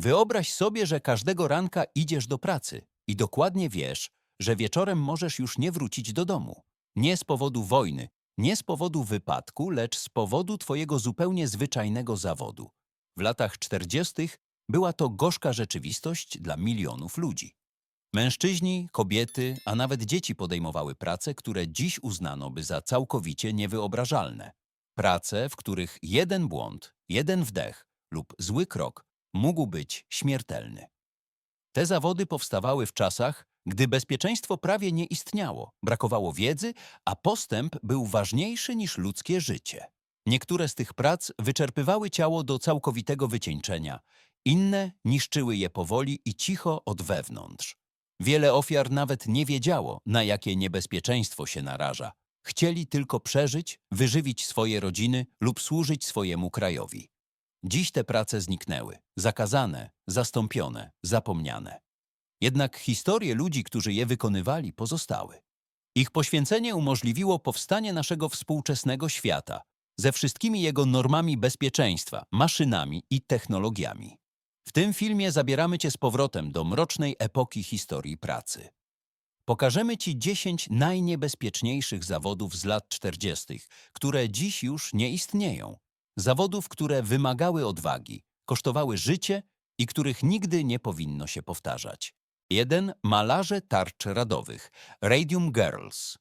Wyobraź sobie, że każdego ranka idziesz do pracy i dokładnie wiesz, że wieczorem możesz już nie wrócić do domu. Nie z powodu wojny, nie z powodu wypadku, lecz z powodu twojego zupełnie zwyczajnego zawodu. W latach 40. była to gorzka rzeczywistość dla milionów ludzi. Mężczyźni, kobiety, a nawet dzieci podejmowały prace, które dziś uznano by za całkowicie niewyobrażalne. Prace, w których jeden błąd, jeden wdech lub zły krok mógł być śmiertelny. Te zawody powstawały w czasach, gdy bezpieczeństwo prawie nie istniało, brakowało wiedzy, a postęp był ważniejszy niż ludzkie życie. Niektóre z tych prac wyczerpywały ciało do całkowitego wycieńczenia, inne niszczyły je powoli i cicho od wewnątrz. Wiele ofiar nawet nie wiedziało, na jakie niebezpieczeństwo się naraża. Chcieli tylko przeżyć, wyżywić swoje rodziny lub służyć swojemu krajowi. Dziś te prace zniknęły, zakazane, zastąpione, zapomniane. Jednak historie ludzi, którzy je wykonywali, pozostały. Ich poświęcenie umożliwiło powstanie naszego współczesnego świata ze wszystkimi jego normami bezpieczeństwa, maszynami i technologiami. W tym filmie zabieramy Cię z powrotem do mrocznej epoki historii pracy. Pokażemy Ci 10 najniebezpieczniejszych zawodów z lat 40., które dziś już nie istnieją. Zawodów, które wymagały odwagi, kosztowały życie i których nigdy nie powinno się powtarzać. 1. Malarze tarcz radowych. Radium Girls.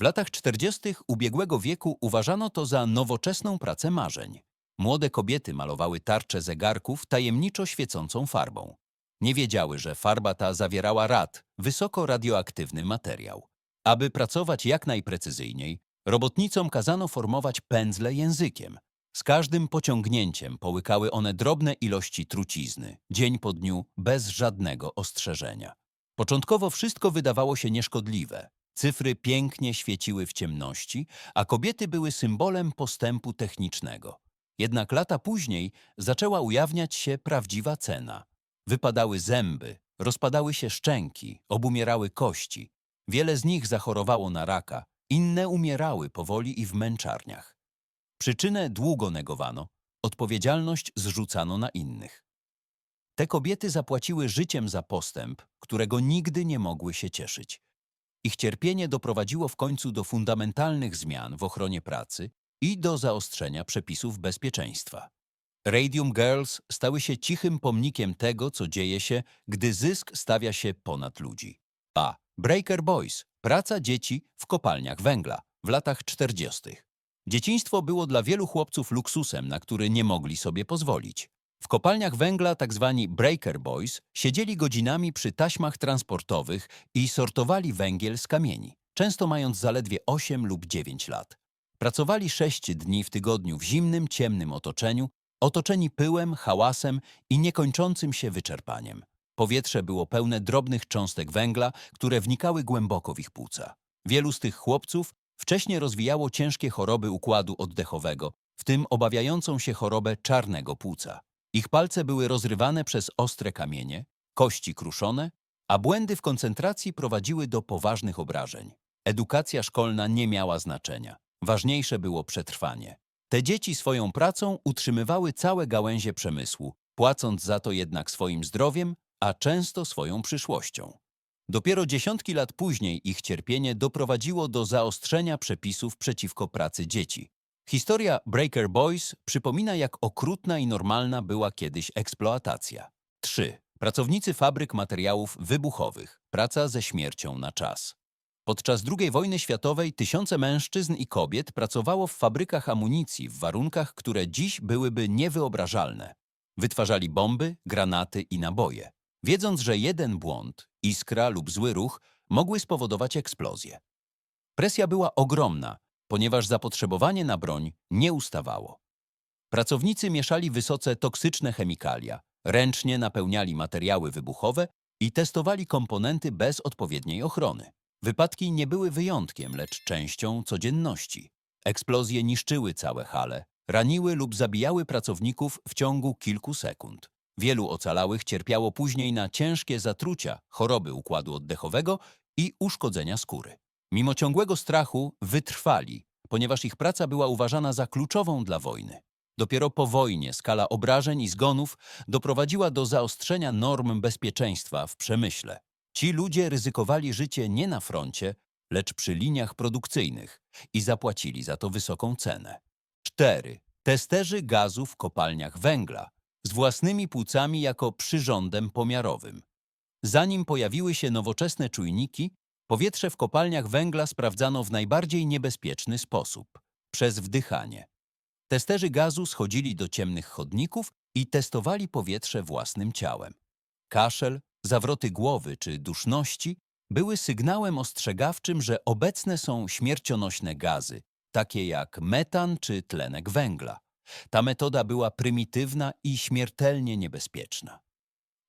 W latach 40. ubiegłego wieku uważano to za nowoczesną pracę marzeń. Młode kobiety malowały tarcze zegarków tajemniczo świecącą farbą. Nie wiedziały, że farba ta zawierała rad, wysoko radioaktywny materiał. Aby pracować jak najprecyzyjniej, robotnicom kazano formować pędzle językiem. Z każdym pociągnięciem połykały one drobne ilości trucizny, dzień po dniu, bez żadnego ostrzeżenia. Początkowo wszystko wydawało się nieszkodliwe. Cyfry pięknie świeciły w ciemności, a kobiety były symbolem postępu technicznego. Jednak lata później zaczęła ujawniać się prawdziwa cena. Wypadały zęby, rozpadały się szczęki, obumierały kości. Wiele z nich zachorowało na raka, inne umierały powoli i w męczarniach. Przyczynę długo negowano, odpowiedzialność zrzucano na innych. Te kobiety zapłaciły życiem za postęp, którego nigdy nie mogły się cieszyć. Ich cierpienie doprowadziło w końcu do fundamentalnych zmian w ochronie pracy i do zaostrzenia przepisów bezpieczeństwa. Radium Girls stały się cichym pomnikiem tego, co dzieje się, gdy zysk stawia się ponad ludzi. A. Breaker Boys – praca dzieci w kopalniach węgla w latach 40. Dzieciństwo było dla wielu chłopców luksusem, na który nie mogli sobie pozwolić. W kopalniach węgla tzw. breaker boys siedzieli godzinami przy taśmach transportowych i sortowali węgiel z kamieni, często mając zaledwie 8 lub 9 lat. Pracowali 6 dni w tygodniu w zimnym, ciemnym otoczeniu, otoczeni pyłem, hałasem i niekończącym się wyczerpaniem. Powietrze było pełne drobnych cząstek węgla, które wnikały głęboko w ich płuca. Wielu z tych chłopców wcześniej rozwijało ciężkie choroby układu oddechowego, w tym obawiającą się chorobę czarnego płuca. Ich palce były rozrywane przez ostre kamienie, kości kruszone, a błędy w koncentracji prowadziły do poważnych obrażeń. Edukacja szkolna nie miała znaczenia. Ważniejsze było przetrwanie. Te dzieci swoją pracą utrzymywały całe gałęzie przemysłu, płacąc za to jednak swoim zdrowiem, a często swoją przyszłością. Dopiero dziesiątki lat później ich cierpienie doprowadziło do zaostrzenia przepisów przeciwko pracy dzieci. Historia Breaker Boys przypomina, jak okrutna i normalna była kiedyś eksploatacja. 3. Pracownicy fabryk materiałów wybuchowych. Praca ze śmiercią na czas. Podczas II wojny światowej tysiące mężczyzn i kobiet pracowało w fabrykach amunicji w warunkach, które dziś byłyby niewyobrażalne. Wytwarzali bomby, granaty i naboje, wiedząc, że jeden błąd, iskra lub zły ruch mogły spowodować eksplozję. Presja była ogromna, ponieważ zapotrzebowanie na broń nie ustawało. Pracownicy mieszali wysoce toksyczne chemikalia, ręcznie napełniali materiały wybuchowe i testowali komponenty bez odpowiedniej ochrony. Wypadki nie były wyjątkiem, lecz częścią codzienności. Eksplozje niszczyły całe hale, raniły lub zabijały pracowników w ciągu kilku sekund. Wielu ocalałych cierpiało później na ciężkie zatrucia, choroby układu oddechowego i uszkodzenia skóry. Mimo ciągłego strachu wytrwali, ponieważ ich praca była uważana za kluczową dla wojny. Dopiero po wojnie skala obrażeń i zgonów doprowadziła do zaostrzenia norm bezpieczeństwa w przemyśle. Ci ludzie ryzykowali życie nie na froncie, lecz przy liniach produkcyjnych i zapłacili za to wysoką cenę. 4. Testerzy gazu w kopalniach węgla z własnymi płucami jako przyrządem pomiarowym. Zanim pojawiły się nowoczesne czujniki, powietrze w kopalniach węgla sprawdzano w najbardziej niebezpieczny sposób przez wdychanie. Testerzy gazu schodzili do ciemnych chodników i testowali powietrze własnym ciałem. Kaszel, zawroty głowy czy duszności były sygnałem ostrzegawczym, że obecne są śmiercionośne gazy, takie jak metan czy tlenek węgla. Ta metoda była prymitywna i śmiertelnie niebezpieczna.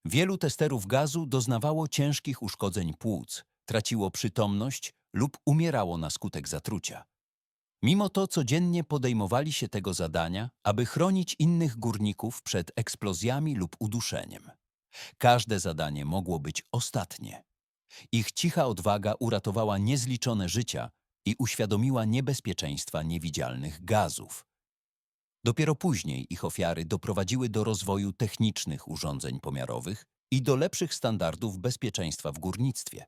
Wielu testerów gazu doznawało ciężkich uszkodzeń płuc, traciło przytomność lub umierało na skutek zatrucia. Mimo to codziennie podejmowali się tego zadania, aby chronić innych górników przed eksplozjami lub uduszeniem. Każde zadanie mogło być ostatnie. Ich cicha odwaga uratowała niezliczone życia i uświadomiła niebezpieczeństwa niewidzialnych gazów. Dopiero później ich ofiary doprowadziły do rozwoju technicznych urządzeń pomiarowych i do lepszych standardów bezpieczeństwa w górnictwie.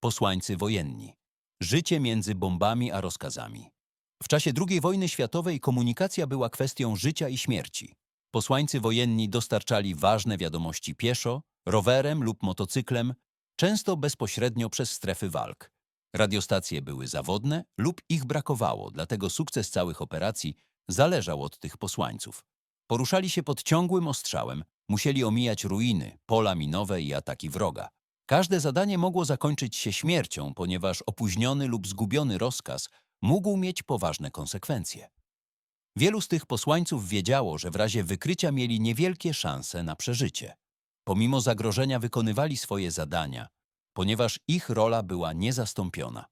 Posłańcy wojenni. Życie między bombami a rozkazami. W czasie II wojny światowej komunikacja była kwestią życia i śmierci. Posłańcy wojenni dostarczali ważne wiadomości pieszo, rowerem lub motocyklem, często bezpośrednio przez strefy walk. Radiostacje były zawodne lub ich brakowało, dlatego sukces całych operacji zależał od tych posłańców. Poruszali się pod ciągłym ostrzałem, musieli omijać ruiny, pola minowe i ataki wroga. Każde zadanie mogło zakończyć się śmiercią, ponieważ opóźniony lub zgubiony rozkaz mógł mieć poważne konsekwencje. Wielu z tych posłańców wiedziało, że w razie wykrycia mieli niewielkie szanse na przeżycie. Pomimo zagrożenia wykonywali swoje zadania, ponieważ ich rola była niezastąpiona.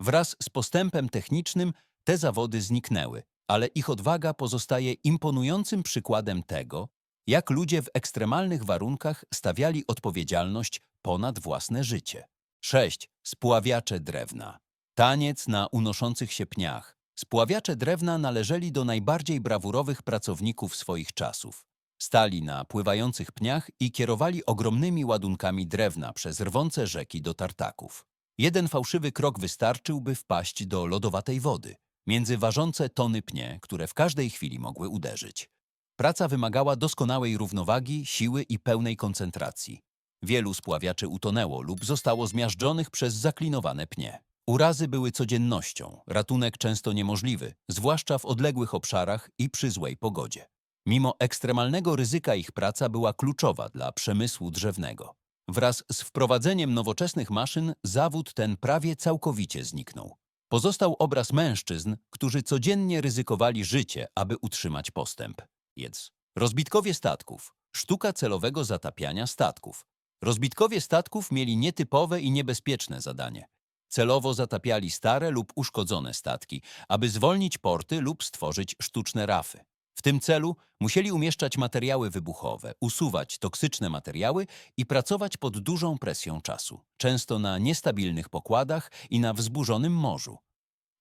Wraz z postępem technicznym te zawody zniknęły, ale ich odwaga pozostaje imponującym przykładem tego, jak ludzie w ekstremalnych warunkach stawiali odpowiedzialność ponad własne życie. 6. Spławiacze drewna. Taniec na unoszących się pniach. Spławiacze drewna należeli do najbardziej brawurowych pracowników swoich czasów. Stali na pływających pniach i kierowali ogromnymi ładunkami drewna przez rwące rzeki do tartaków. Jeden fałszywy krok wystarczył, by wpaść do lodowatej wody, między ważące tony pnie, które w każdej chwili mogły uderzyć. Praca wymagała doskonałej równowagi, siły i pełnej koncentracji. Wielu spławiaczy utonęło lub zostało zmiażdżonych przez zaklinowane pnie. Urazy były codziennością, ratunek często niemożliwy, zwłaszcza w odległych obszarach i przy złej pogodzie. Mimo ekstremalnego ryzyka ich praca była kluczowa dla przemysłu drzewnego. Wraz z wprowadzeniem nowoczesnych maszyn zawód ten prawie całkowicie zniknął. Pozostał obraz mężczyzn, którzy codziennie ryzykowali życie, aby utrzymać postęp. Jedz. Rozbitkowie statków. Sztuka celowego zatapiania statków. Rozbitkowie statków mieli nietypowe i niebezpieczne zadanie. Celowo zatapiali stare lub uszkodzone statki, aby zwolnić porty lub stworzyć sztuczne rafy. W tym celu musieli umieszczać materiały wybuchowe, usuwać toksyczne materiały i pracować pod dużą presją czasu, często na niestabilnych pokładach i na wzburzonym morzu.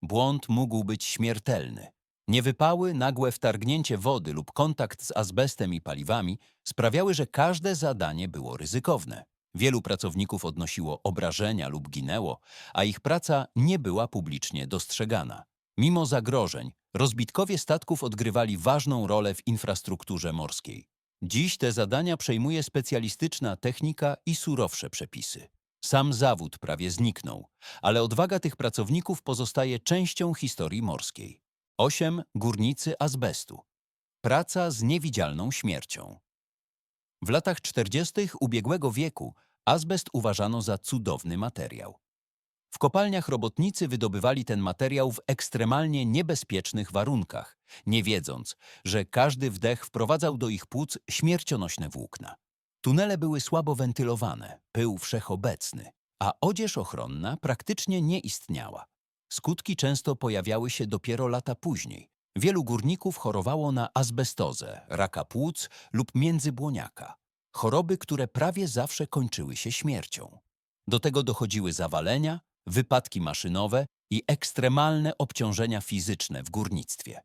Błąd mógł być śmiertelny. Niewypały, nagłe wtargnięcie wody lub kontakt z azbestem i paliwami sprawiały, że każde zadanie było ryzykowne. Wielu pracowników odnosiło obrażenia lub ginęło, a ich praca nie była publicznie dostrzegana. Mimo zagrożeń, rozbitkowie statków odgrywali ważną rolę w infrastrukturze morskiej. Dziś te zadania przejmuje specjalistyczna technika i surowsze przepisy. Sam zawód prawie zniknął, ale odwaga tych pracowników pozostaje częścią historii morskiej. 8. Górnicy azbestu. Praca z niewidzialną śmiercią. W latach 40. ubiegłego wieku azbest uważano za cudowny materiał. W kopalniach robotnicy wydobywali ten materiał w ekstremalnie niebezpiecznych warunkach, nie wiedząc, że każdy wdech wprowadzał do ich płuc śmiercionośne włókna. Tunele były słabo wentylowane, pył wszechobecny, a odzież ochronna praktycznie nie istniała. Skutki często pojawiały się dopiero lata później. Wielu górników chorowało na azbestozę, raka płuc lub międzybłoniaka. Choroby, które prawie zawsze kończyły się śmiercią. Do tego dochodziły zawalenia, wypadki maszynowe i ekstremalne obciążenia fizyczne w górnictwie.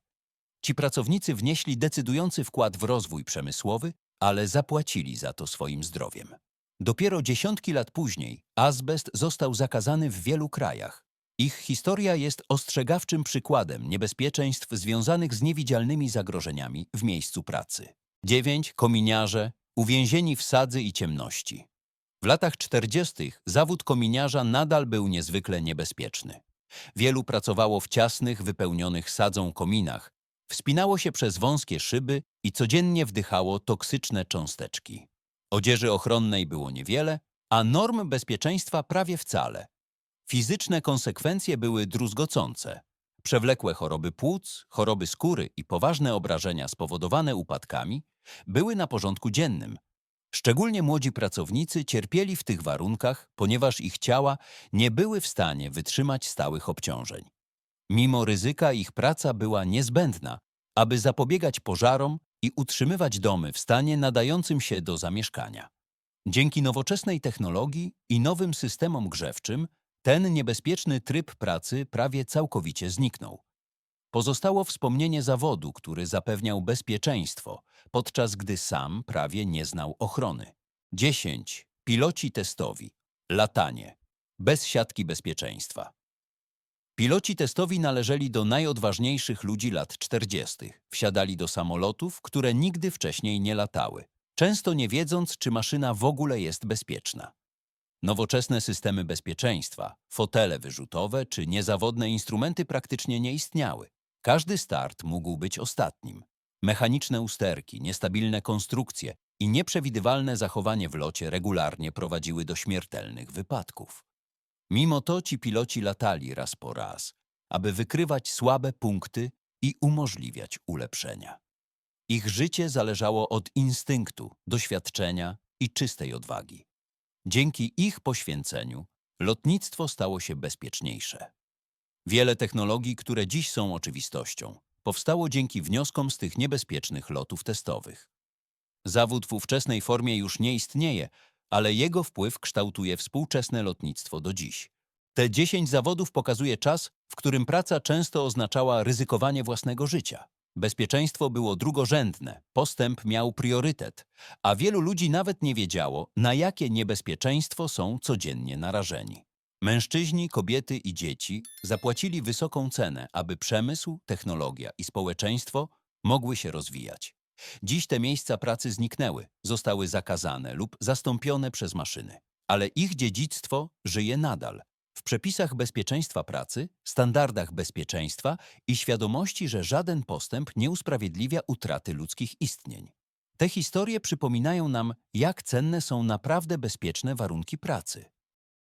Ci pracownicy wnieśli decydujący wkład w rozwój przemysłowy, ale zapłacili za to swoim zdrowiem. Dopiero dziesiątki lat później azbest został zakazany w wielu krajach. Ich historia jest ostrzegawczym przykładem niebezpieczeństw związanych z niewidzialnymi zagrożeniami w miejscu pracy. 9. Kominiarze, uwięzieni w sadzy i ciemności. W latach 40. zawód kominiarza nadal był niezwykle niebezpieczny. Wielu pracowało w ciasnych, wypełnionych sadzą kominach, wspinało się przez wąskie szyby i codziennie wdychało toksyczne cząsteczki. Odzieży ochronnej było niewiele, a norm bezpieczeństwa prawie wcale. Fizyczne konsekwencje były druzgocące. Przewlekłe choroby płuc, choroby skóry i poważne obrażenia spowodowane upadkami były na porządku dziennym. Szczególnie młodzi pracownicy cierpieli w tych warunkach, ponieważ ich ciała nie były w stanie wytrzymać stałych obciążeń. Mimo ryzyka ich praca była niezbędna, aby zapobiegać pożarom i utrzymywać domy w stanie nadającym się do zamieszkania. Dzięki nowoczesnej technologii i nowym systemom grzewczym ten niebezpieczny tryb pracy prawie całkowicie zniknął. Pozostało wspomnienie zawodu, który zapewniał bezpieczeństwo, podczas gdy sam prawie nie znał ochrony. 10. Piloci testowi. Latanie. Bez siatki bezpieczeństwa. Piloci testowi należeli do najodważniejszych ludzi lat 40. Wsiadali do samolotów, które nigdy wcześniej nie latały, często nie wiedząc, czy maszyna w ogóle jest bezpieczna. Nowoczesne systemy bezpieczeństwa, fotele wyrzutowe czy niezawodne instrumenty praktycznie nie istniały. Każdy start mógł być ostatnim. Mechaniczne usterki, niestabilne konstrukcje i nieprzewidywalne zachowanie w locie regularnie prowadziły do śmiertelnych wypadków. Mimo to ci piloci latali raz po raz, aby wykrywać słabe punkty i umożliwiać ulepszenia. Ich życie zależało od instynktu, doświadczenia i czystej odwagi. Dzięki ich poświęceniu lotnictwo stało się bezpieczniejsze. Wiele technologii, które dziś są oczywistością, powstało dzięki wnioskom z tych niebezpiecznych lotów testowych. Zawód w ówczesnej formie już nie istnieje, ale jego wpływ kształtuje współczesne lotnictwo do dziś. Te 10 zawodów pokazuje czas, w którym praca często oznaczała ryzykowanie własnego życia. Bezpieczeństwo było drugorzędne, postęp miał priorytet, a wielu ludzi nawet nie wiedziało, na jakie niebezpieczeństwo są codziennie narażeni. Mężczyźni, kobiety i dzieci zapłacili wysoką cenę, aby przemysł, technologia i społeczeństwo mogły się rozwijać. Dziś te miejsca pracy zniknęły, zostały zakazane lub zastąpione przez maszyny. Ale ich dziedzictwo żyje nadal. W przepisach bezpieczeństwa pracy, standardach bezpieczeństwa i świadomości, że żaden postęp nie usprawiedliwia utraty ludzkich istnień. Te historie przypominają nam, jak cenne są naprawdę bezpieczne warunki pracy.